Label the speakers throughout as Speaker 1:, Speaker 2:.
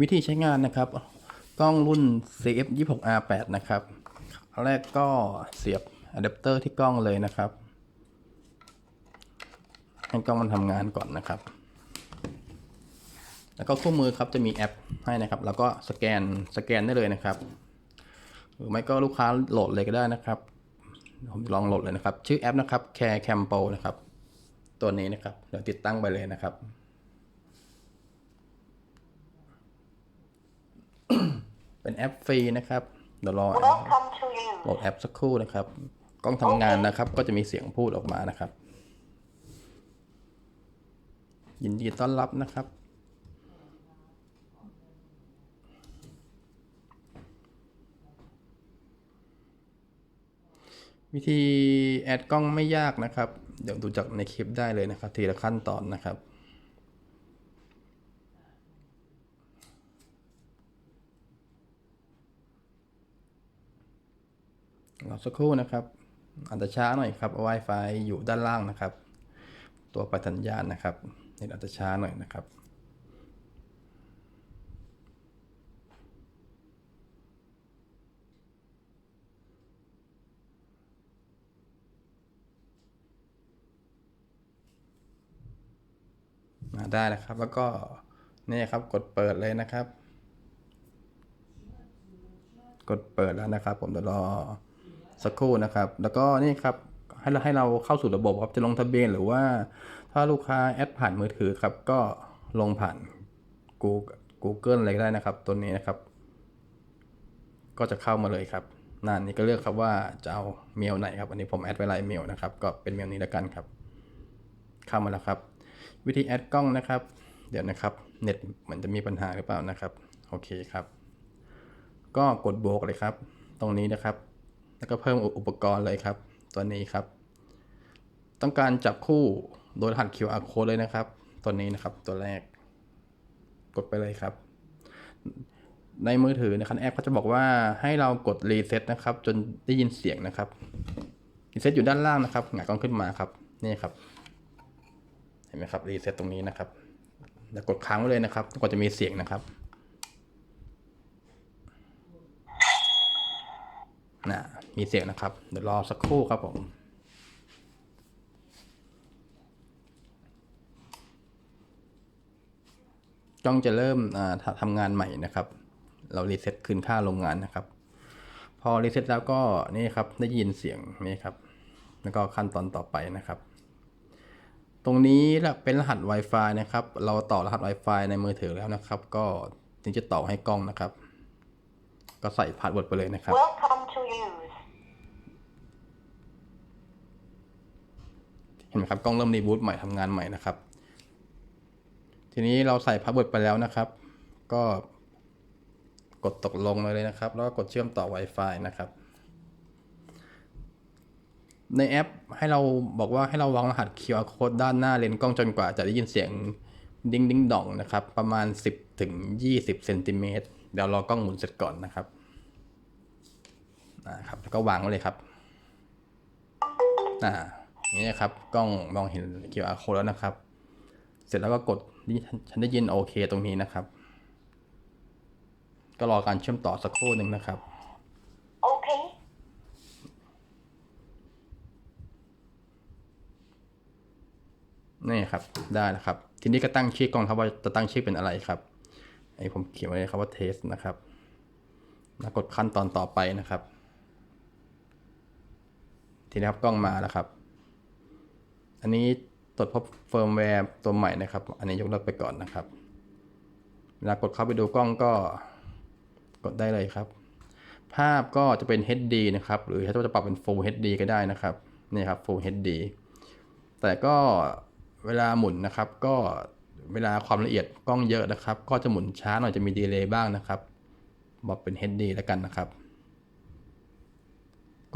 Speaker 1: วิธีใช้งานนะครับกล้องรุ่น CF 2 6 R8 นะครับแรกก็เสียบอะแดปเตอร์ที่กล้องเลยนะครับให้กล้องมันทำงานก่อนนะครับ แล้วก็คู่มือครับจะมีแอปให้นะครับ แล้วก็สแกนสแกนได้เลยนะครับ หรือไม่ก็ลูกค้าโหลดเลยก็ได้นะครับผมลองโหลดเลยนะครับ ชื่อแอปนะครับ Care Cam Pro นะครับ ตัวนี้นะครับ เดี๋ยวติดตั้งไปเลยนะครับ เป็นแอปฟรีนะครับเดี๋ยวรอ
Speaker 2: Welcome to you.
Speaker 1: โหลดแอปสักครู่นะครับ กล้องทำงานนะครับ ก็จะมีเสียงพูดออกมานะครับ ยินดีต้อนรับนะครับวิธีแอดกล้องไม่ยากนะครับ เดี๋ยวดูจากในคลิปได้เลยนะครับ ทีละขั้นตอนนะครับ สักครู่นะครับ อาจจะช้าหน่อยครับ Wi-Fi อยู่ด้านล่างนะครับ ตัวประสัญญาณนะครับนี่อาจจะช้าหน่อยนะครับได้นะครับ แล้วก็นี่ครับกดเปิดเลยนะครับ กดเปิดแล้วนะครับ ผมเดี๋ยวรอ สักครู่นะครับ แล้วก็นี่ครับให้เราให้เราเข้าสู่ระบบครับจะลงทะเบียนหรือว่า ถ้าลูกค้าแอดผ่านมือถือครับ ก็ลงผ่าน Google อะไรก็ได้นะครับ ตัวนี้นะครับ ก็จะเข้ามาเลยครับน้านี้ก็เลือกครับว่าจะเอาเมลไหนครับอันนี้ผมแอดไว้ลายเมลนะครับ ก็เป็นเมลนี้แล้วกันครับ เข้ามาแล้วครับ วิธีแอดกล้องนะครับ เดี๋ยวนะครับเน็ตเหมือนจะมีปัญหาหรือเปล่านะครับ โอเคครับ ก็กดบวกเลยครับ ตรงนี้นะครับ แล้วก็เพิ่มอุปกรณ์เลยครับ ตัวนี้ครับ ต้องการจับคู่โดยรหัส QR code เลยนะครับ ตัวนี้นะครับตัวแรก กดไปเลยครับ ในมือถือนะครับแอปก็จะบอกว่าให้เรากดรีเซ็ตนะครับ จนได้ยินเสียงนะครับรีเซ็ตอยู่ด้านล่างนะครับหงายกล้องขึ้นมาครับนี่ครับ เห็นไหมครับรีเซ็ตตรงนี้นะครับแล้วกดค้างไว้เลยนะครับกว่าจะมีเสียงนะครับนะ มีเสียงนะครับ เดี๋ยวรอสักครู่ครับผมจ้องจะเริ่มทำทำงานใหม่นะครับ เรารีเซ็ตคืนค่าโรงงานนะครับ พอรีเซ็ตแล้วก็นี่ครับได้ยินเสียงนี่ครับ แล้วก็ขั้นตอนต่อไปนะครับ ตรงนี้เป็นรหัส Wi-Fi นะครับ เราต่อรหัส Wi-Fi ในมือถือแล้วนะครับ ก็ถึงจะต่อให้กล้องนะครับ ก็ใส่พาสเวิร์ดไปเลยนะครับ
Speaker 2: Welcome to use.
Speaker 1: เห็นไหมครับกล้องเริ่มรีบูตใหม่ทำงานใหม่นะครับ ทีนี้เราใส่พาสเวิร์ดไปแล้วนะครับ ก็กดตกลงเลยนะครับ แล้วก็กดเชื่อมต่อ Wi-Fi นะครับ ในแอปให้เราบอกว่าให้เราวางรหัส QR code ด้านหน้าเลนส์กล้องจนกว่าจะได้ยินเสียงดิ้งดิ้งดองนะครับ ประมาณ 10ถึง20เซนติเมตรเดี๋ยวรอกล้องหมุนเสร็จก่อนนะครับนะครับ แล้วก็วางไว้เลยครับอ่า อย่างนี้นะครับกล้องมองเห็น QR code แล้วนะครับ เสร็จแล้วก็กดนี่ฉันได้ยินโอเคตรงนี้นะครับ ก็รอการเชื่อมต่อสักครู่หนึ่งนะครับ
Speaker 2: Okay.
Speaker 1: นี่ครับได้แล้วครับ ทีนี้ก็ตั้งชื่อกล้องครับว่าจะตั้งชื่อเป็นอะไรครับไอ้ผมเขียนไว้เลยครับว่าเทสนะครับแล้วกดขั้นตอนต่อไปนะครับ ทีนี้ครับกล้องมาแล้วครับ อันนี้ตรวจพบเฟิร์มแวร์ตัวใหม่นะครับ อันนี้ยกเลิกไปก่อนนะครับ เวลากดเข้าไปดูกล้องก็กดได้เลยครับ ภาพก็จะเป็น HD นะครับ หรือถ้าจะปรับเป็น Full HD ก็ได้นะครับ นี่ครับ Full HD แต่ก็เวลาหมุนนะครับ ก็เวลาความละเอียดกล้องเยอะนะครับ ก็จะหมุนช้าหน่อยจะมีดีเลย์บ้างนะครับบอกเป็น HD แล้วกันนะครับ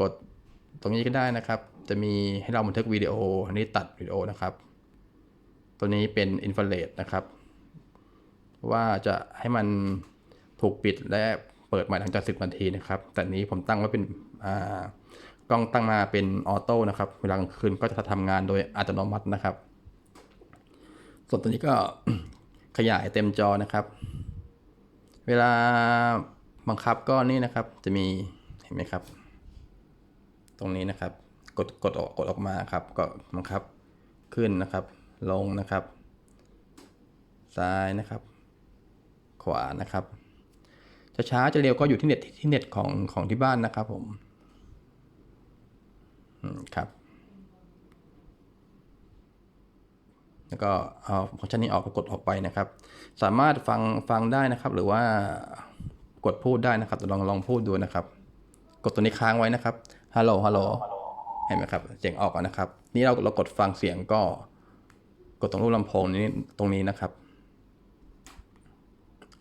Speaker 1: กดตรงนี้ก็ได้นะครับ จะมีให้เราบันทึกวิดีโออันนี้ตัดวิดีโอนะครับ ตัวนี้เป็นอินฟราเรดนะครับ ว่าจะให้มันถูกปิดและเปิดใหม่หลังจาก 10 นาทีนะครับ แต่นี้ผมตั้งไว้เป็นกล้องตั้งมาเป็นออโต้นะครับ เวลากลางคืนก็จะทำงานโดยอัตโนมัตินะครับ ส่วนตัวนี้ก็ขยายเต็มจอนะครับ เวลาบังคับก็นี่นะครับ จะมีเห็นไหมครับ ตรงนี้นะครับ กดกดออกกดออกมาครับก็บังคับ ขึ้นนะครับ ลงนะครับ ซ้ายนะครับ ขวานะครับจะช้าจะเร็วก็อยู่ที่เน็ตที่เน็ตของของที่บ้านนะครับผมอืมครับ แล้วก็เอาฟังชั้นนี้ออกก็กดออกไปนะครับ สามารถฟังฟังได้นะครับ หรือว่ากดพูดได้นะครับลองลองพูดดูนะครับ กดตัวนี้ค้างไว้นะครับฮัลโหลฮัลโหล ห็นไหมครับเสียงออกแล้วนะครับ นี่เราเรากดฟังเสียงก็กดตรงรูปลำโพงนี้ตรงนี้นะครับ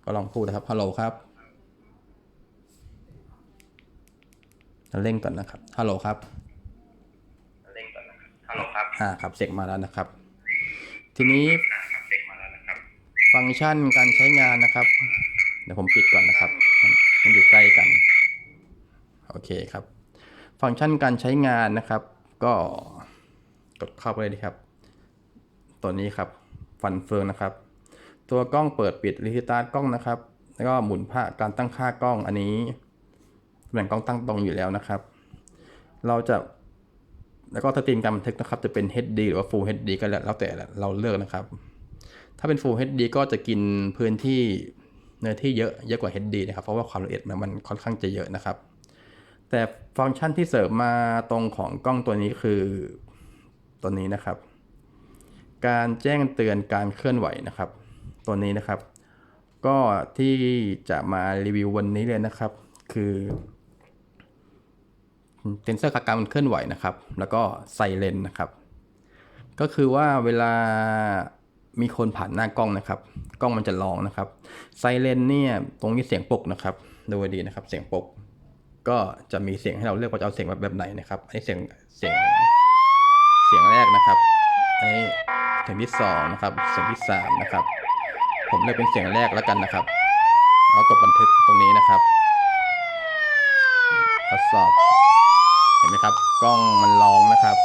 Speaker 1: ก็ลองพูดนะครับฮัลโหลครับเร่งก่อนนะครับฮัลโหลครับ
Speaker 3: เร่งก่อนนะครับฮัลโหลครับ
Speaker 1: อ่าครับเสียงมาแล้วนะครับ ทีนี้
Speaker 3: อ่าครับเด็กมาแล้วนะครับ
Speaker 1: ฟังก์ชันการใช้งานนะครับ เดี๋ยวผมปิดก่อนนะครับ มันมันอยู่ใกล้กัน โอเคครับ ฟังก์ชันการใช้งานนะครับ ก็กดเข้าไปเลยดีครับ ตัวนี้ครับ ฟันเฟืองนะครับ ตัวกล้องเปิดปิดรีสตาร์ทกล้องนะครับ แล้วก็หมุนผ้าการตั้งค่ากล้องอันนี้ตำแหน่งกล้องตั้งตรงอยู่แล้วนะครับ เราจะแล้วก็สตรีมการบันทึกนะครับ จะเป็น HD หรือว่า Full HD ก็แล้วแต่เราเลือกนะครับ ถ้าเป็น Full HD ก็จะกินพื้นที่เนื้อที่เยอะเยอะกว่า HD นะครับ เพราะว่าความละเอียดมันค่อนข้างจะเยอะนะครับ แต่ฟังก์ชันที่เสริมมาตรงของกล้องตัวนี้คือตัวนี้นะครับ การแจ้งเตือนการเคลื่อนไหวนะครับ ตัวนี้นะครับ ก็ที่จะมารีวิววันนี้เลยนะครับ คือเซนเซอร์การเคลื่อนไหวนะครับ แล้วก็ไซเรนนะครับ ก็คือว่าเวลามีคนผ่านหน้ากล้องนะครับ กล้องมันจะร้องนะครับ ไซเรนเนี่ยตรงนี้เสียงปุกนะครับ ดูดีนะครับ เสียงปุก ก็จะมีเสียงให้เราเลือกว่าจะเอาเสียงแบบแบบไหนนะครับ อันนี้เสียงเสียงเสียงแรกนะครับ อันนี้เสียงที่สองนะครับ เสียงที่สามนะครับ ผมเลือกเป็นเสียงแรกแล้วกันนะครับแล้วกดบันทึกตรงนี้นะครับทดสอบ เห็นไหมครับ กล้องมันร้องนะครับ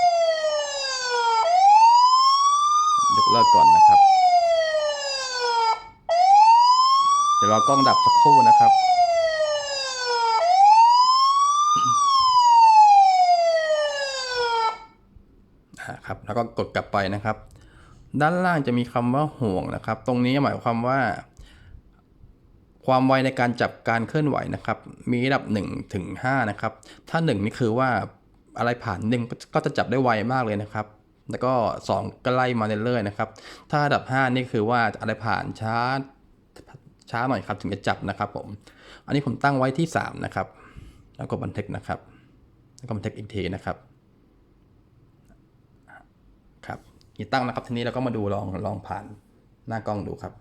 Speaker 1: ยกเลิกก่อนนะครับ เดี๋ยวรอกล้องดับสักครู่นะครับ อ่าครับ แล้วก็กดกลับไปนะครับ ด้านล่างจะมีคำว่าห่วงนะครับ ตรงนี้หมายความว่า ความไวในการจับการเคลื่อนไหวนะครับ มีระดับ1ถึง5นะครับ ถ้า 1 นี่คือว่าอะไรผ่านหนึ่งก็จะจับได้ไวมากเลยนะครับ แล้วก็ 2 ก็ไล่มาเรื่อยๆนะครับ ถ้าระดับ 5 นี่คือว่าอะไรผ่านช้าช้าหน่อยครับถึงจะจับนะครับผม อันนี้ผมตั้งไว้ที่ 3 นะครับ แล้วก็บันทึกนะครับ แล้วก็บันทึกอีกทีนะครับ ครับนี่ตั้งนะครับทีนี้เราก็มาดูลองลองผ่านหน้ากล้องดูครับ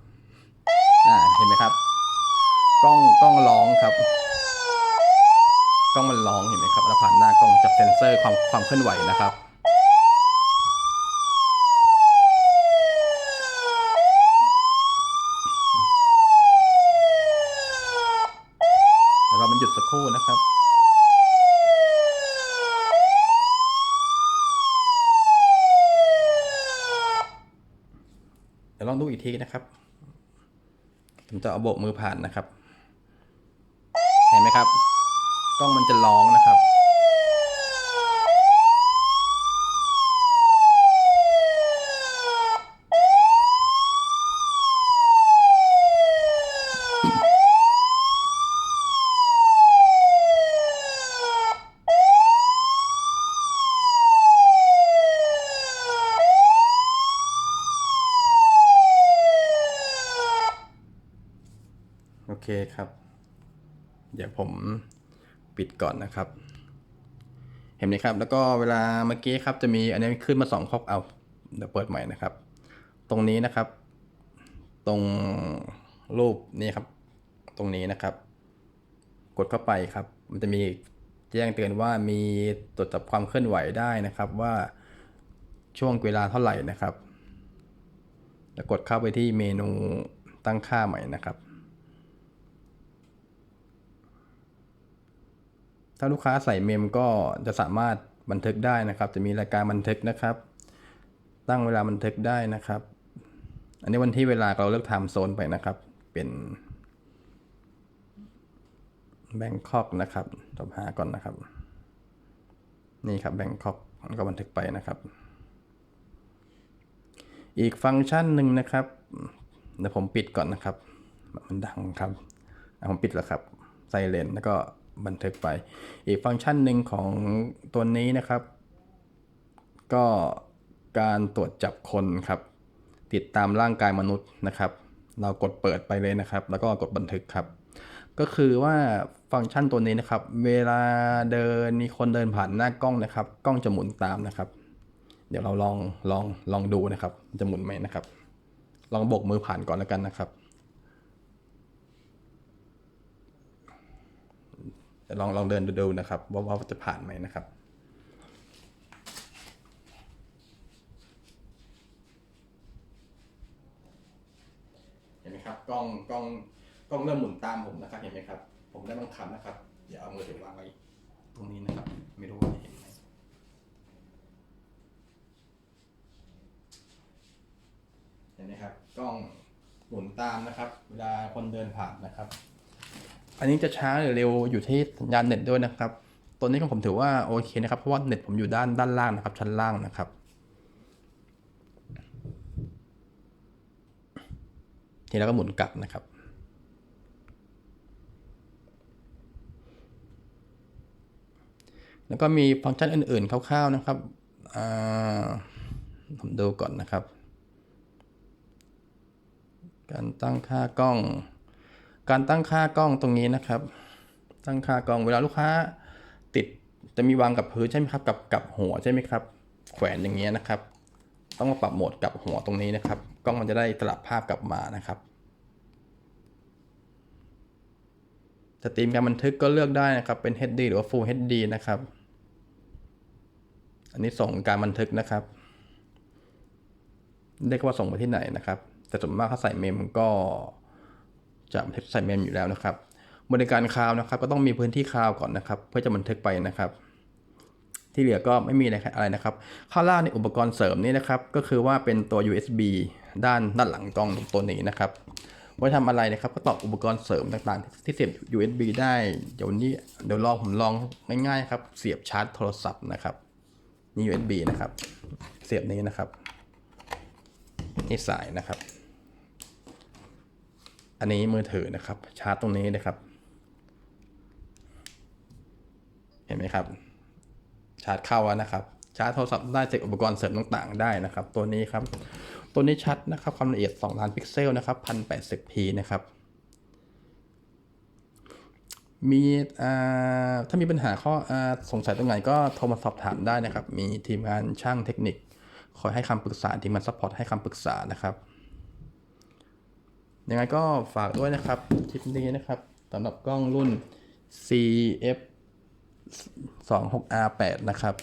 Speaker 1: อ่าเห็นไหมครับ กล้องกล้องร้องครับ กล้องมันร้องเห็นไหมครับแล้วผ่านหน้ากล้องจับเซนเซอร์ความความเคลื่อนไหวนะครับเดี๋ยวเรามันหยุดสักครู่นะครับ เดี๋ยวล องดูอีกทีนะครับ ผมจะเอาโบกมือผ่านนะครับ เห็นไหมครับ กล้องมันจะร้องนะครับ เคครับ เดี๋ยวผมปิดก่อนนะครับ เห็นไหมครับ แล้วก็เวลาเมื่อกี้ครับจะมีอันนี้ขึ้นมาสองข้อเอาเดี๋ยวเปิดใหม่นะครับ ตรงนี้นะครับ ตรงรูปนี้ครับ ตรงนี้นะครับ กดเข้าไปครับ มันจะมีแจ้งเตือนว่ามีตรวจจับความเคลื่อนไหวได้นะครับ ว่าช่วงเวลาเท่าไหร่นะครับแล้วกดเข้าไปที่เมนูตั้งค่าใหม่นะครับ ถ้าลูกค้าใส่เมมก็จะสามารถบันทึกได้นะครับ จะมีรายการบันทึกนะครับ ตั้งเวลาบันทึกได้นะครับ อันนี้วันที่เวลาเราเลือกไทม์โซนไปนะครับ เป็นแบงคอกนะครับจบหาก่อนนะครับ นี่ครับแบงคอกก็บันทึกไปนะครับ อีกฟังก์ชันหนึ่งนะครับเดี๋ยวผมปิดก่อนนะครับ มันดังครับผมปิดแล้วครับไซเลนแล้วก็ บันทึกไป อีกฟังก์ชันหนึ่งของตัวนี้นะครับ ก็การตรวจจับคนครับ ติดตามร่างกายมนุษย์นะครับ เรากดเปิดไปเลยนะครับ แล้วก็กดบันทึกครับ ก็คือว่าฟังก์ชันตัวนี้นะครับ เวลาเดินมีคนเดินผ่านหน้ากล้องนะครับ กล้องจะหมุนตามนะครับ เดี๋ยวเราลองลองลองดูนะครับ จะหมุนไหมนะครับ ลองโบกมือผ่านก่อนแล้วกันนะครับเดี๋ยว ลองลองเดินดูๆนะครับ ว่าว่าจะผ่านไหมนะครับเห็นไหมครับกล้องกล้องกล้องเริ่มหมุนตามผมนะครับเห็นไหมครับ ผมได้บังคับนะครับเดี๋ยวเอามือถือวางไว้ตรงนี้นะครับ ไม่รู้ว่าเห็นไหมเห็นไหมครับกล้องหมุนตามนะครับ เวลาคนเดินผ่านนะครับ อันนี้จะช้าหรือเร็วอยู่ที่สัญญาณเน็ตด้วยนะครับ ตัวนี้ของผมถือว่าโอเคนะครับ เพราะว่าเน็ตผมอยู่ด้านด้านล่างนะครับ ชั้นล่างนะครับ ทีแล้วก็หมุนกลับนะครับแล้วก็มีฟังก์ชันอื่นๆคร่าวๆนะครับ ผมดูก่อนนะครับ การตั้งค่ากล้อง การตั้งค่ากล้องตรงนี้นะครับ ตั้งค่ากล้องเวลาลูกค้าติดจะมีวางกับพื้นใช่ไหมครับ กับกับหัวใช่ไหมครับ แขวนอย่างเงี้ยนะครับ ต้องมาปรับโหมดกับหัวตรงนี้นะครับ กล้องมันจะได้สลับภาพกลับมานะครับสตรีมการบันทึกก็เลือกได้นะครับ เป็น HD หรือว่า Full HD นะครับ อันนี้ส่งการบันทึกนะครับ เรียกว่าส่งไปที่ไหนนะครับ แต่ส่วนมากถ้าใส่เมมก็ จะบันทึกใส่เมมอยู่แล้วนะครับ บริการคลาวนะครับ ก็ต้องมีพื้นที่คลาวก่อนนะครับ เพื่อจะบันทึกไปนะครับ ที่เหลือก็ไม่มีอะไรนะครับ ข้างล่างในอุปกรณ์เสริมนี่นะครับ ก็คือว่าเป็นตัว USB ด้านด้านหลังกล้องตัวนี้นะครับไว้ทำอะไรนะครับ ก็ต่ออุปกรณ์เสริมต่างๆ ที่เสียบ USB ได้ เดี๋ยวนี้เดี๋ยวลองผมลองง่ายๆครับ เสียบชาร์จโทรศัพท์นะครับนี่ USB นะครับ เสียบนี้นะครับ นี่สายนะครับ อันนี้มือถือนะครับ ชาร์จตรงนี้นะครับ เห็นไหมครับ ชาร์จเข้าแล้วนะครับ ชาร์จโทรศัพท์ได้จากอุปกรณ์เสริมต่างๆ ได้นะครับ ตัวนี้ครับ ตัวนี้ชัดนะครับ ความละเอียด 2 ล้านพิกเซลนะครับ 1080p นะครับ มีถ้ามีปัญหาข้ออสงสัยตรงไหนก็โทรมาสอบถามได้นะครับ มีทีมงานช่างเทคนิค คอยให้คำปรึกษาทีมงานซัพพอร์ตให้คำปรึกษานะครับ ยังไงก็ฝากด้วยนะครับคลิปนี้นะครับสำหรับกล้องรุ่น CF 26R8 นะครับ